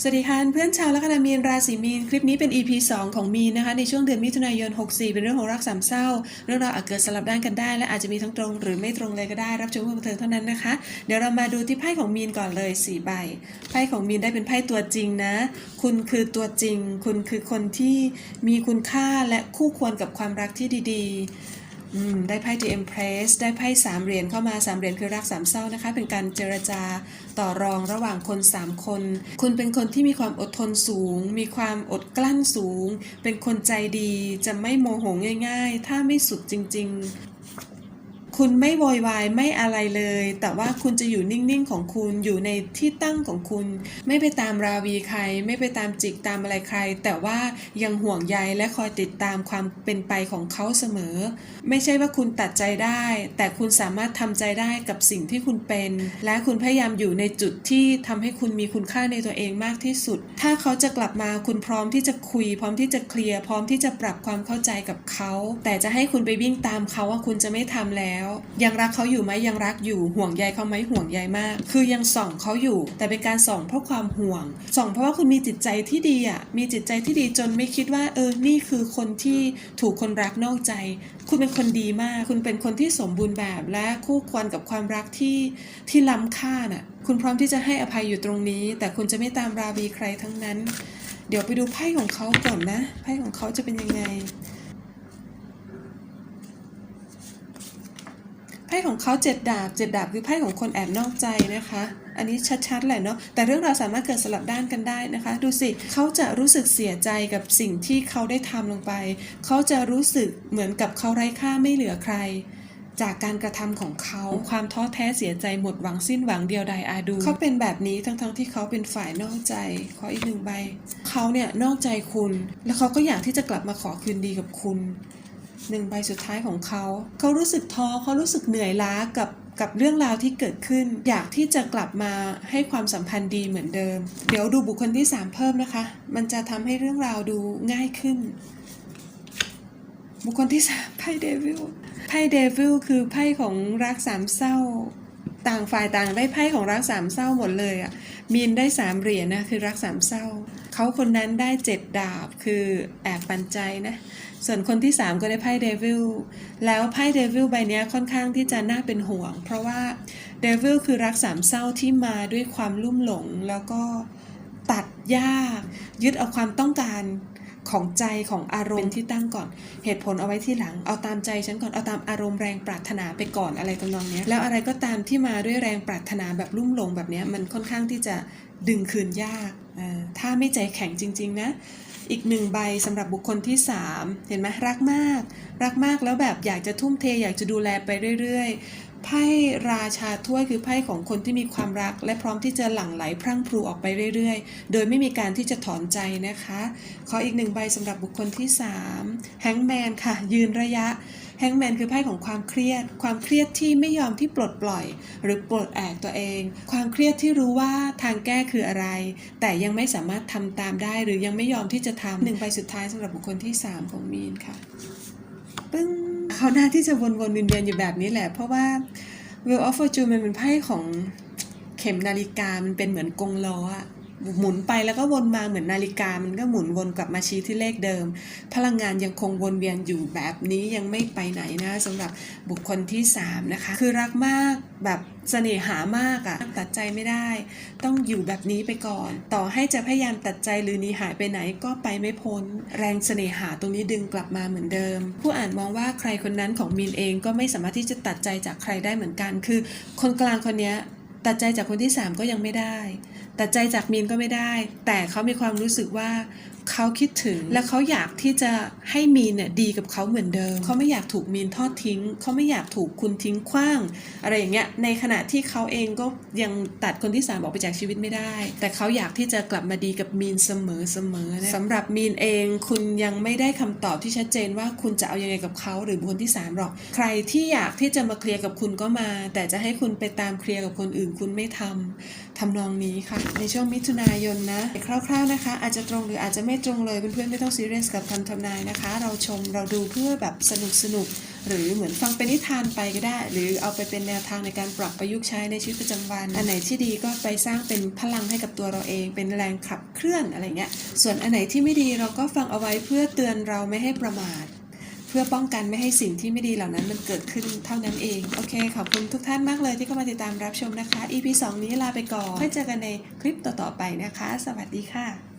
สวัสดีค่ะเพื่อนชาวลัคนามีนราศีมีน คลิปนี้เป็น EP 2 ของมีนนะคะในช่วงเดือนมิถุนายน 64 เป็นเรื่องของรักสามเศร้า เรื่องราวอาจเกิดสลับด้านกันได้ และอาจจะมีทั้งตรงหรือไม่ตรงเลยก็ได้รับชมเพื่อบันเทิงเท่านั้นนะคะ เดี๋ยวเรามาดูที่ไพ่ของมีนก่อนเลย 4 ใบ ไพ่ของมีนได้เป็นไพ่ตัวจริงนะ คุณคือตัวจริง คุณคือคนที่มีคุณค่าและคู่ควรกับความรักที่ดี ๆ อืมได้ไพ่ The Empress ได้ไพ่สามเหรียญเข้ามาสามเหรียญคือรักสามเศร้านะคะ เป็นการเจรจาต่อรองระหว่างคนสามคน คุณเป็นคนที่มีความอดทนสูง มีความอดกลั้นสูง เป็นคนใจดีจะไม่โมโหง่าย ๆ ถ้าไม่สุดจริง ๆ คุณไม่โวยวายไม่อะไรเลย แต่ว่าคุณจะอยู่นิ่งๆของคุณอยู่ในที่ตั้งของคุณ ไม่ไปตามราวีใคร ไม่ไปตามจิกตามอะไรใคร แต่ว่ายังห่วงใยและคอยติดตามความเป็นไปของเขาเสมอ ไม่ใช่ว่าคุณตัดใจได้ แต่คุณสามารถทำใจได้กับสิ่งที่คุณเป็น และคุณพยายามอยู่ในจุดที่ทำให้คุณมีคุณค่าในตัวเองมากที่สุด ถ้าเขาจะกลับมาคุณพร้อมที่จะคุย พร้อมที่จะเคลียร์พร้อมที่จะปรับความเข้าใจกับเขา แต่จะให้คุณไปวิ่งตามเขาว่าคุณจะไม่ทำแล้วยังรักเขาอยู่ไหมยังรักอยู่ห่วงใยเขาไหมห่วงใยมาก คือยังส่องเขาอยู่ แต่เป็นการส่องเพราะความห่วง ส่องเพราะว่าคุณมีจิตใจที่ดีอะมีจิตใจที่ดีจนไม่คิดว่า เออนี่คือคนที่ถูกคนรักนอกใจ คุณเป็นคนดีมาก คุณเป็นคนที่สมบูรณ์แบบและคู่ควรกับความรักที่ที่ล้ำค่าน่ะคุณพร้อมที่จะให้อภัยอยู่ตรงนี้ แต่คุณจะไม่ตามราวีใครทั้งนั้น เดี๋ยวไปดูไพ่ของเขาก่อนนะไพ่ของเขาจะเป็นยังไง ไพ่ของเขาเจ็ดดาบเจ็ดดาบคือไพ่ของคนแอบนอกใจนะคะ อันนี้ชัดๆแหละเนาะแต่เรื่องราวสามารถเกิดสลับด้านกันได้นะคะ ดูสิเขาจะรู้สึกเสียใจกับสิ่งที่เขาได้ทำลงไป เขาจะรู้สึกเหมือนกับเขาไร้ค่าไม่เหลือใคร จากการกระทำของเขาความท้อแท้เสียใจหมดหวังสิ้นหวังเดียวดายอาดู เขาเป็นแบบนี้ทั้งๆที่เขาเป็นฝ่ายนอกใจ ขออีกหนึ่งใบเขาเนี่ยนอกใจคุณ แล้วเขาก็อยากที่จะกลับมาขอคืนดีกับคุณ หนึ่งใบสุดท้ายของเขา เขารู้สึกท้อเขารู้สึกเหนื่อยล้ากับกับเรื่องราวที่เกิดขึ้น อยากที่จะกลับมาให้ความสัมพันธ์ดีเหมือนเดิม เดี๋ยวดูบุคคลที่ 3 เพิ่มนะคะ มันจะทำให้เรื่องราวดูง่ายขึ้น บุคคลที่สามไพ่เดวิลไพ่เดวิลคือไพ่ของรักสามเศร้า ต่างฝ่ายต่างได้ไพ่ของรักสามเศร้าหมดเลยอะ่ะมีนได้สามเหรียญนะคือรักสามเศร้า เขาคนนั้นได้เจ็ดดาบคือแอบปันใจนะส่วนคนที่3ก็ได้ไพ่เดวิลแล้วไพ่เดวิลใบนี้ค่อนข้างที่จะน่าเป็นห่วง เพราะว่าเดวิลคือรักสามเศร้าที่มาด้วยความลุ่มหลงแล้วก็ตัดยาก ยึดเอาความต้องการ ของใจของอารมณ์ที่ตั้งก่อน เหตุผลเอาไว้ที่หลัง เอาตามใจฉันก่อนเอาตามอารมณ์แรงปรารถนาไปก่อนอะไรตำนองเนี้ยแล้วอะไรก็ตามที่มาด้วยแรงปรารถนาแบบลุ่มหลงแบบเนี้ยมันค่อนข้างที่จะดึงคืนยากอ่าถ้าไม่ใจแข็งจริง ๆ นะ อีกหนึ่งใบสำหรับบุคคลที่ 3 เห็นไหมรักมาก รักมากแล้วแบบอยากจะทุ่มเทอยากจะดูแลไปเรื่อยๆไพ่ราชาถ้วยคือไพ่ของคนที่มีความรัก และพร้อมที่จะหลั่งไหลพรั่งพรูออกไปเรื่อยๆ โดยไม่มีการที่จะถอนใจนะคะ ขออีกหนึ่งใบสำหรับบุคคลที่3แฮงแมนค่ะ ยืนระยะ แฮงแมนคือไพ่ของความเครียด ความเครียดที่ไม่ยอมที่ปลดปล่อย หรือปลดแอกตัวเอง ความเครียดที่รู้ว่าทางแก้คืออะไร แต่ยังไม่สามารถทำตามได้หรือยังไม่ยอมที่จะทำหนึ่งใบสุดท้ายสำหรับบุคคลที่ 3 ของมีนค่ะ ปึ้งเขาหน้าที่จะวนๆเวียนๆอยู่แบบนี้แหละ เพราะว่า Wheel of Fortune มันเป็นไพ่ของเข็มนาฬิกามันเป็นเหมือนกงล้ออะ หมุนไปแล้วก็วนมาเหมือนนาฬิกา มันก็หมุนวนกลับมาชี้ที่เลขเดิม พลังงานยังคงวนเวียนอยู่แบบนี้ยังไม่ไปไหนนะสำหรับบุคคลที่ 3 นะคะ คือรักมากแบบเสน่หามากอะตัดใจไม่ได้ ต้องอยู่แบบนี้ไปก่อน ต่อให้จะพยายามตัดใจหรือหนีหายไปไหนก็ไปไม่พ้น แรงเสน่หาตรงนี้ดึงกลับมาเหมือนเดิม ผู้อ่านมองว่าใครคนนั้นของมินเองก็ไม่สามารถที่จะตัดใจจากใครได้เหมือนกัน คือ คนกลางคนนี้ตัดใจจากคนที่ 3 ก็ยังไม่ได้ ตัดใจจากมีนก็ไม่ได้ แต่เขามีความรู้สึกว่า เขาคิดถึง และเขาอยากที่จะให้มีนเนี่ยดีกับเขาเหมือนเดิม เขาไม่อยากถูกมีนทอดทิ้ง เขาไม่อยากถูกคุณทิ้งขว้าง อะไรอย่างเงี้ย ในขณะที่เขาเองก็ยังตัดคนที่3ออกไปจากชีวิตไม่ได้ แต่เขาอยากที่จะกลับมาดีกับมีนเสมอเสมอนะสำหรับมีนเอง คุณยังไม่ได้คำตอบที่ชัดเจนว่าคุณจะเอายังไงกับเขาหรือบุคคลที่สามหรอก ใครที่อยากที่จะมาเคลียร์กับคุณก็มา แต่จะให้คุณไปตามเคลียร์กับคนอื่นคุณไม่ทำทำนองนี้ค่ะ ในช่วงมิถุนายนนะคร่าวๆนะคะ อาจจะตรงหรืออาจจะไม่ตรงเลยเพื่อนๆไม่ต้องซีเรียสกับคำทำนายนะคะ เราชมเราดูเพื่อแบบสนุกสนุกหรือเหมือนฟังเป็นนิทานไปก็ได้ หรือเอาไปเป็นแนวทางในการปรับประยุกต์ใช้ในชีวิตประจำวัน อันไหนที่ดีก็ไปสร้างเป็นพลังให้กับตัวเราเอง เป็นแรงขับเคลื่อนอะไรเงี้ยส่วนอันไหนที่ไม่ดีเราก็ฟังเอาไว้เพื่อเตือนเราไม่ให้ประมาทเพื่อป้องกันไม่ให้สิ่งที่ไม่ดีเหล่านั้นมันเกิดขึ้นเท่านั้นเอง โอเค ขอบคุณทุกท่านมากเลยที่เข้ามาติดตามรับชมนะคะ EP 2 นี้ลาไปก่อนค่อยเจอกันในคลิปต่อๆไปนะคะ สวัสดีค่ะ